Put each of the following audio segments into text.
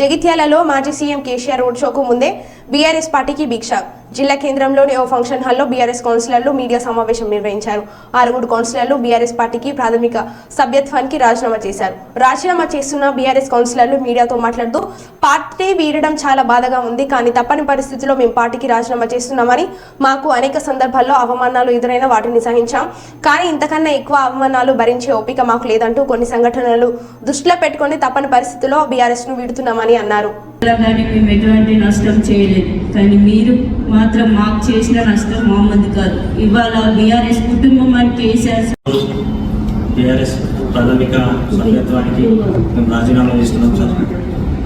జగిత్యాలలో మాజీ CM KCR road షోకు ముందే బీఆర్ఎస్ పార్టీకి భిక్ష. జిల్లా కేంద్రంలోని ఓ ఫంక్షన్ హాల్లో బీఆర్ఎస్ కౌన్సిలర్లు మీడియా సమావేశం నిర్వహించారు. ఆరుగురు కౌన్సిలర్లు బీఆర్ఎస్ పార్టీకి ప్రాథమిక సభ్యత్వానికి రాజీనామా చేశారు. రాజీనామా చేస్తున్న బీఆర్ఎస్ కౌన్సిలర్లు మీడియాతో మాట్లాడుతూ పార్టీ వీడడం చాలా బాధగా ఉంది కానీ తప్పని పరిస్థితిలో మేము పార్టీకి రాజీనామా చేస్తున్నామని మాకు అనేక సందర్భాల్లో అవమానాలు ఎదురైన వాటిని సహించాం. కానీ ఇంతకన్నా ఎక్కువ అవమానాలు భరించే ఓపిక మాకు లేదంటూ కొన్ని సంఘటనలు దృష్టిలో పెట్టుకొని తప్పని పరిస్థితిలో బీఆర్ఎస్ను వీడుతున్నామని అన్నారు. కానీ మేము ఎటువంటి నష్టం చేయలేదు. కానీ మీరు మాత్రం మాకు చేసిన నష్టం మహమ్మద్ కాదు. ఇవాళ బీఆర్ఎస్ కుటుంబం అని కేసీఆర్ బీఆర్ఎస్ ప్రాథమిక సభ్యత్వానికి మేము రాజీనామా చేస్తున్నాం సార్.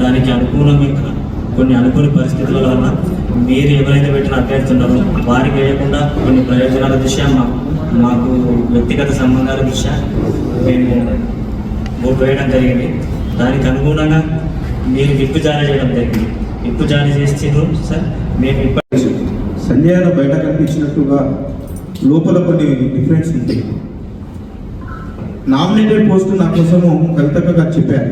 దానికి అనుకూలంగా కొన్ని అనుకోని పరిస్థితుల వలన మీరు ఎవరైతే పెట్టిన అభ్యర్థున్నారో వారికి వేయకుండా కొన్ని ప్రయోజనాల దృష్ట్యా మాకు వ్యక్తిగత సంబంధాల దృష్ట్యా మేము ఓటు వేయడం జరిగింది. దానికి అనుగుణంగా మీరు విప్పు జారీ చేయడం జరిగింది. విప్పు జారీ చేసిండ్రు సార్. మేము ఇప్పటి సంజయన బయట కనిపించినట్టుగా లోపల కొన్ని డిఫరెన్స్ ఉంటాయి. నామినేటెడ్ పోస్ట్ నా కోసము కవితక్క గారు చెప్పారు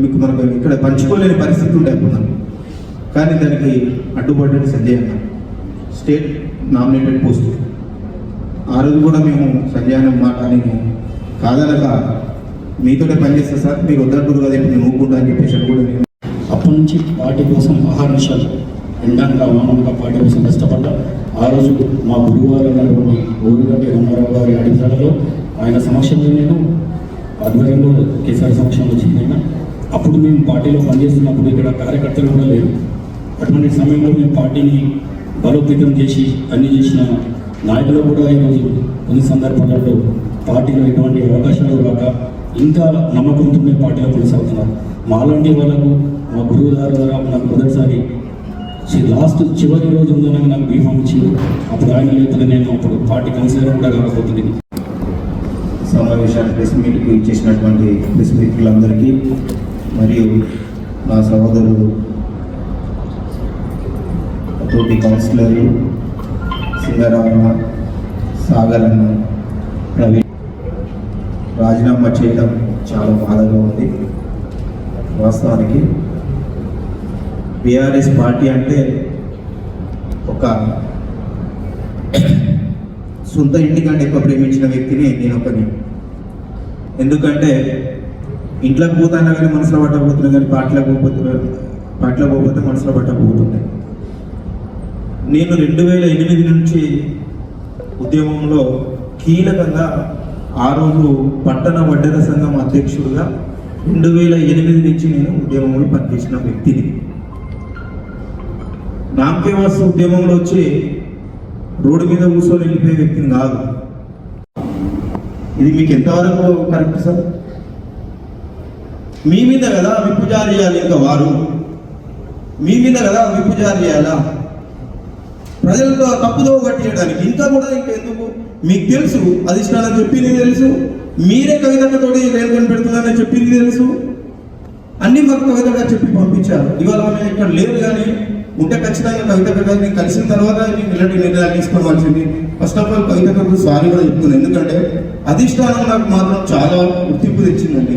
మీకు మనకు ఇక్కడ పంచుకోలేని పరిస్థితి ఉండే అప్పుడు. కానీ దానికి అడ్డుపడ్డది సంజయ్ అన్న. స్టేట్ నామినేటెడ్ పోస్ట్ ఆ రోజు కూడా మేము సంజయ్ అన్న మాట నేను కాదనక మీతోనే పనిచేస్తా సార్. మీరు వద్దంటారు కదా నేను ఊరుకుంటా అని చెప్పేసి అని కూడా అప్పటి నుంచి వాటి కోసం ఆహార నిషాలు వానక పార్టీ కోసం కష్టపడ్డా. ఆ రోజు మా గురువారు అన్నటువంటి ఊరుగడ్డి రంగారావు గారి అడిగాలలో ఆయన సమక్షంలో నేను ఆధ్వర్యంలో కేసీఆర్ సమక్షంలో చేరిన. అప్పుడు మేము పార్టీలో పనిచేస్తున్నప్పుడు ఇక్కడ కార్యకర్తలు కూడా లేరు. అటువంటి సమయంలో మేము పార్టీని బలోపేతం చేసి అన్ని చేసిన నాయకులు కూడా ఈరోజు కొన్ని సందర్భాలలో పార్టీలో ఎటువంటి అవకాశాలు రాక ఇంకా నమ్మకంతోనే పార్టీలో కొనసాగుతున్నారు. మాలాంటి వాళ్ళకు మా గురువు గారు ద్వారా నాకు మొదటిసారి లాస్ట్ చివరి రోజు ఉందని నాకు బీఫామ్ ఇచ్చింది అప్పుడు ఆయన లేదు నేను అప్పుడు పార్టీ కౌన్సిలర్ కూడా కాకపోతుంది. సమావేశాన్ని ప్రెస్ మీట్కి ఇచ్చేసినటువంటి ప్రెస్ మిత్రులందరికీ మరియు నా సహోదరుడు తోటి కౌన్సిలర్లు సింగరామన్న సాగర్ అన్న ప్రవీణ్ రాజీనామా చేయడం చాలా బాధగా ఉంది. వాస్తవానికి బీఆర్ఎస్ పార్టీ అంటే ఒక సొంత ఇంటికంటే ఎక్కువ ప్రేమించిన వ్యక్తిని నేను ఒకని. ఎందుకంటే ఇంట్లోకి పోతానా కానీ మనసులో పట్టకపోతున్నా కానీ పాటలకు పోతే పాటలకు పోకపోతే మనసులో పట్టకపోతుండే. నేను రెండు వేల ఎనిమిది నుంచి ఉద్యమంలో కీలకంగా ఆ రోజు పట్టణ వడ్డెర సంఘం అధ్యక్షుడుగా రెండు వేల ఎనిమిది నుంచి నేను ఉద్యమంలో పనిచేసిన వ్యక్తిని. నామకేవాస ఉద్యమంలో వచ్చి రోడ్డు మీద కూర్చొని వెళ్ళిపోయే వ్యక్తిని కాదు. ఇది మీకు ఎంతవరకు కరెక్ట్ సార్? మీ మీద కదా విప్పు జారీ చేయాలి ఇంకా వారు. మీ మీద కదా విప్పు జారీ చేయాలా? ప్రజలతో తప్పుదో చేయడానికి ఇంకా కూడా ఇంకా ఎందుకు? మీకు తెలుసు అధిష్టానం చెప్పింది తెలుసు. మీరే కవితతోటి రేల్కొని పెడుతుందని చెప్పింది తెలుసు. అన్ని మాకు కవితగా చెప్పి పంపించారు. ఇవాళ మేము ఇక్కడ లేదు కానీ ఉంటే ఖచ్చితంగా కవిత గారిని కలిసిన తర్వాత నేను ఇలాంటి నిర్ణయాలు తీసుకోవాల్సింది. ఫస్ట్ ఆఫ్ ఆల్ కవిత గారు సారీ కూడా చెప్తున్నాను ఎందుకంటే అధిష్టానం నాకు మాత్రం చాలా గుర్తింపు తెచ్చిందండి.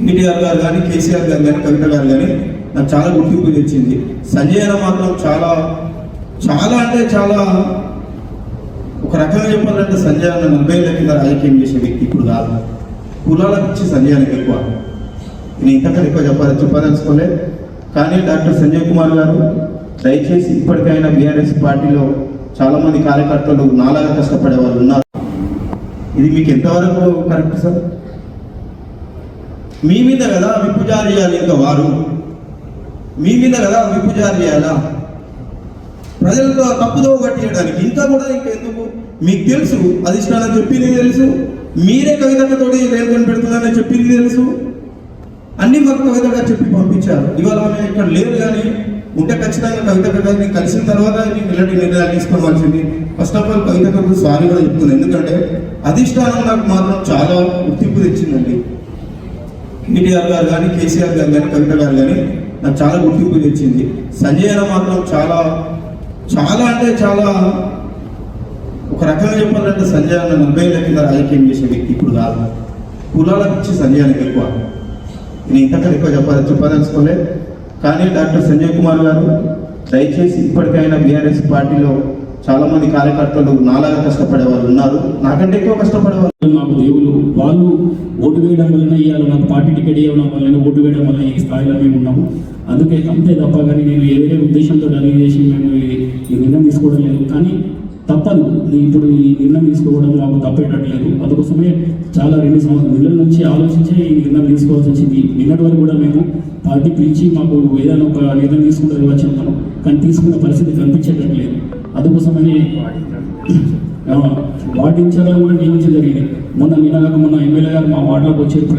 ఎన్టీఆర్ గారు కానీ కేసీఆర్ గారు కానీ కవిత గారు కానీ నాకు చాలా గుర్తింపు తెచ్చింది. సంజయ్ మాత్రం చాలా చాలా అంటే చాలా ఒక రకంగా చెప్పాలంటే సంజయ్ అన్న నలభై ఏళ్ళ కింద రాజకీయం చేసే వ్యక్తి ఇప్పుడు కాదు. కులాలకు ఇచ్చి సంజయ్ ఎక్కువ. నేను ఇంతకంటే ఎక్కువ చెప్పాలి చెప్పదలుచుకోలే. కానీ డాక్టర్ సంజయ్ కుమార్ గారు దయచేసి ఇప్పటికైనా బీఆర్ఎస్ పార్టీలో చాలా మంది కార్యకర్తలు నాలాగా కష్టపడే వాళ్ళు ఉన్నారు. ఇది మీకు ఎంతవరకు కరెక్ట్ సార్ మీ మీద కదా విప్పు జారీ చేయాలి ఇంకా వారు. మీ మీద కదా విప్పు జారీ చేయాలా? ప్రజలతో తప్పుదో కట్టేయడానికి ఇంకా కూడా ఇంకా ఎందుకు? మీకు తెలుసు అధిష్టానం చెప్పింది తెలుసు మీరే కవితతోటి రేల్కొని పెడుతున్నారని చెప్పింది తెలుసు. అన్ని మాకు కవితగా చెప్పి పంపించారు. ఇవాళ ఆమె ఇక్కడ లేరు కానీ ఉంటే ఖచ్చితంగా కవిత గారిని కలిసిన తర్వాత నేను ఇలాంటి నిర్ణయాలు తీసుకోవాల్సింది. ఫస్ట్ ఆఫ్ ఆల్ కవిత గారు సారీ కూడా చెప్తుంది. ఎందుకంటే అధిష్టానం నాకు మాత్రం చాలా గుర్తింపు తెచ్చిందండి. కేటీఆర్ గారు కానీ కేసీఆర్ గారు కానీ కవిత గారు కానీ నాకు చాలా గుర్తింపు తెచ్చింది. సంజయ్ అన్న మాత్రం చాలా చాలా అంటే చాలా ఒక రకంగా చెప్పాలంటే సంజయ్ అన్న నలభై ఏళ్ళ కింద రాజకీయం చేసే వ్యక్తి ఇప్పుడు కాదు. కులాలకు ఇచ్చి సంజయ్ ఎక్కువ. నేను ఇంతకంటే ఎక్కువ చెప్పాలి చెప్పదలుచుకోలే. కానీ డాక్టర్ సంజయ్ కుమార్ గారు దయచేసి ఇప్పటికైనా బీఆర్ఎస్ పార్టీలో చాలామంది కార్యకర్తలు నాలాగా కష్టపడే వాళ్ళు ఉన్నారు. నాకంటే ఎక్కువ కష్టపడే వాళ్ళు నాకు దేవులు వాళ్ళు ఓటు వేయడం వలన ఇవాళ నాకు పార్టీ టికెట్ ఇవ్వడం వలన ఓటు వేయడం వల్ల ఈ స్థాయిలో మేము ఉన్నాము. అందుకే అంతే తప్ప కానీ నేను ఏ వేరే ఉద్దేశంతో డెలివరీ చేసి మేము ఈ నిర్ణయం తీసుకోవడం లేదు. కానీ తప్పదు. ఇప్పుడు ఈ నిర్ణయం తీసుకోవడం మాకు తప్పేటట్లేదు అందుకోసమే చాలా రెండు సంవత్సరం నెలల నుంచి ఆలోచించే ఈ నిర్ణయం తీసుకోవాల్సి వచ్చింది. నిన్నటి వరకు కూడా మేము పార్టీ పిలిచి మాకు ఏదైనా ఒక నిర్ణయం తీసుకుంటే వచ్చాం మనం కానీ తీసుకున్న పరిస్థితి కనిపించేటట్లేదు అందుకోసమని ఆ, వార్డు ఇన్ఛార్జ్ కూడా నియమించడం జరిగింది. మొన్న నిన్న కాక మొన్న ఎమ్మెల్యే గారు మా వార్డులోకి వచ్చే